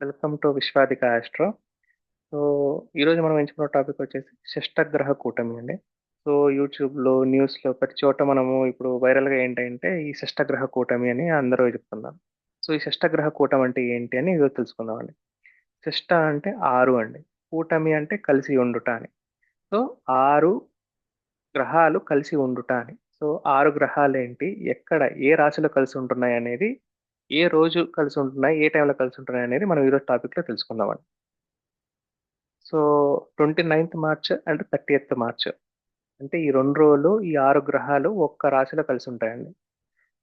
Welcome to విశ్వాదిక Astro. So ఈరోజు మనం ఎంచుకున్న టాపిక్ వచ్చేసి షష్టగ్రహ కూటమి అండి. సో యూట్యూబ్లో న్యూస్లో ప్రతి చోట మనము ఇప్పుడు వైరల్గా ఏంటంటే ఈ షష్టగ్రహ కూటమి అని అందరూ చెప్తున్నారు. సో ఈ షష్టగ్రహ కూటమి అంటే ఏంటి అని ఈరోజు తెలుసుకుందామండి షష్ట అంటే ఆరు అండి. కూటమి అంటే కలిసి ఉండుట అని. సో ఆరు గ్రహాలు కలిసి ఉండుట అని. సో ఆరు గ్రహాలు ఏంటి? ఎక్కడ ఏ రాశిలో కలిసి ఉంటున్నాయి అనేది ఏ రోజు కలిసి ఉంటున్నాయి ఏ టైంలో కలిసి ఉంటున్నాయి అనేది మనం ఈరోజు టాపిక్లో తెలుసుకుందామండి. So twenty ninth March and thirty eighth March. అంటే ఈ రెండు రోజులు ఈ ఆరు గ్రహాలు ఒక్క రాశిలో కలిసి ఉంటాయండి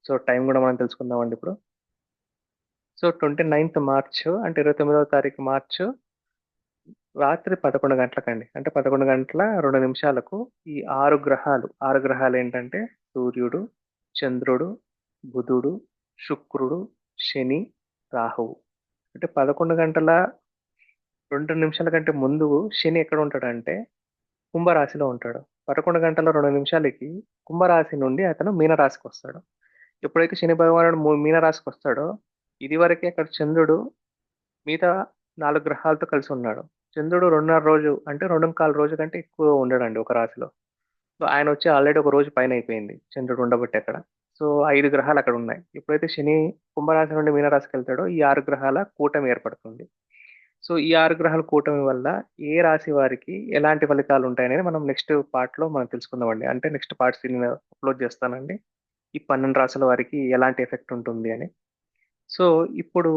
సో టైం కూడా మనం తెలుసుకుందామండి ఇప్పుడు. సో ట్వంటీ నైన్త్ మార్చ్ అంటే ఇరవై తొమ్మిదవ తారీఖు మార్చ్ రాత్రి పదకొండు గంటలకండి. అంటే పదకొండు గంటల రెండు నిమిషాలకు ఈ ఆరు గ్రహాలు ఆరు గ్రహాలు ఏంటంటే సూర్యుడు చంద్రుడు బుధుడు శుక్రుడు శని రాహువు. అంటే పదకొండు గంటల రెండు నిమిషాల కంటే ముందు శని ఎక్కడ ఉంటాడంటే కుంభరాశిలో ఉంటాడు. పదకొండు గంటల రెండు నిమిషాలకి కుంభరాశి నుండి అతను మీనరాశికి వస్తాడు. ఎప్పుడైతే శని భగవానుడు మీనరాశికి వస్తాడో ఇది వరకే అక్కడ చంద్రుడు మిగతా నాలుగు గ్రహాలతో కలిసి ఉన్నాడు. చంద్రుడు రెండున్నర రోజు అంటే రెండు కాలు రోజు కంటే ఎక్కువ ఉండడండి ఒక రాశిలో. సో ఆయన వచ్చి ఆల్రెడీ ఒక రోజు పైన అయిపోయింది చంద్రుడు ఉండబట్టి అక్కడ. సో ఐదు గ్రహాలు అక్కడ ఉన్నాయి. ఎప్పుడైతే శని కుంభరాశి నుండి మీనరాశికి వెళ్తాడో ఈ ఆరు గ్రహాల కూటమి ఏర్పడుతుంది. సో ఈ ఆరు గ్రహాల కూటమి వల్ల ఏ రాశి వారికి ఎలాంటి ఫలితాలు ఉంటాయనేది మనం నెక్స్ట్ పార్ట్లో మనం తెలుసుకుందామండి. అంటే నెక్స్ట్ పార్ట్స్ నేను అప్లోడ్ చేస్తానండి. ఈ పన్నెండు రాశుల వారికి ఎలాంటి ఎఫెక్ట్ ఉంటుంది అని. సో ఇప్పుడు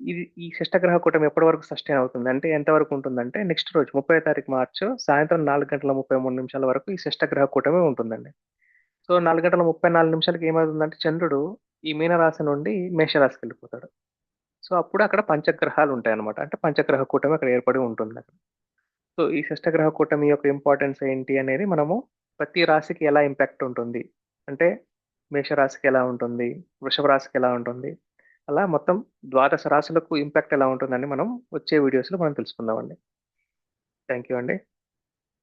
ఇది ఈ షష్టగ్రహ కూటమి ఎప్పటి వరకు సస్టైన్ అవుతుంది? అంటే ఎంతవరకు ఉంటుందంటే నెక్స్ట్ రోజు ముప్పై తారీఖు మార్చు సాయంత్రం నాలుగు గంటల ముప్పై మూడు నిమిషాల వరకు ఈ షష్టగ్రహ కూటమి ఉంటుందండి. సో నాలుగు గంటల ముప్పై నాలుగు నిమిషాలకి ఏమవుతుందంటే చంద్రుడు ఈ మీనరాశి నుండి మేషరాశికి వెళ్ళిపోతాడు సో అప్పుడు అక్కడ పంచగ్రహాలు ఉంటాయి అనమాట అంటే పంచగ్రహ కూటమి అక్కడ ఏర్పడి ఉంటుంది అక్కడ. సో ఈ షష్టగ్రహ కూటమి యొక్క ఇంపార్టెన్స్ ఏంటి అనేది మనము ప్రతి రాశికి ఎలా ఇంపాక్ట్ ఉంటుంది? అంటే మేషరాశికి ఎలా ఉంటుంది? వృషభ రాశికి ఎలా ఉంటుంది? అలా మొత్తం ద్వాదశ రాశులకు ఇంపాక్ట్ ఎలా ఉంటుందని మనం వచ్చే వీడియోస్లో మనం తెలుసుకుందామండి. థ్యాంక్ యూ అండి.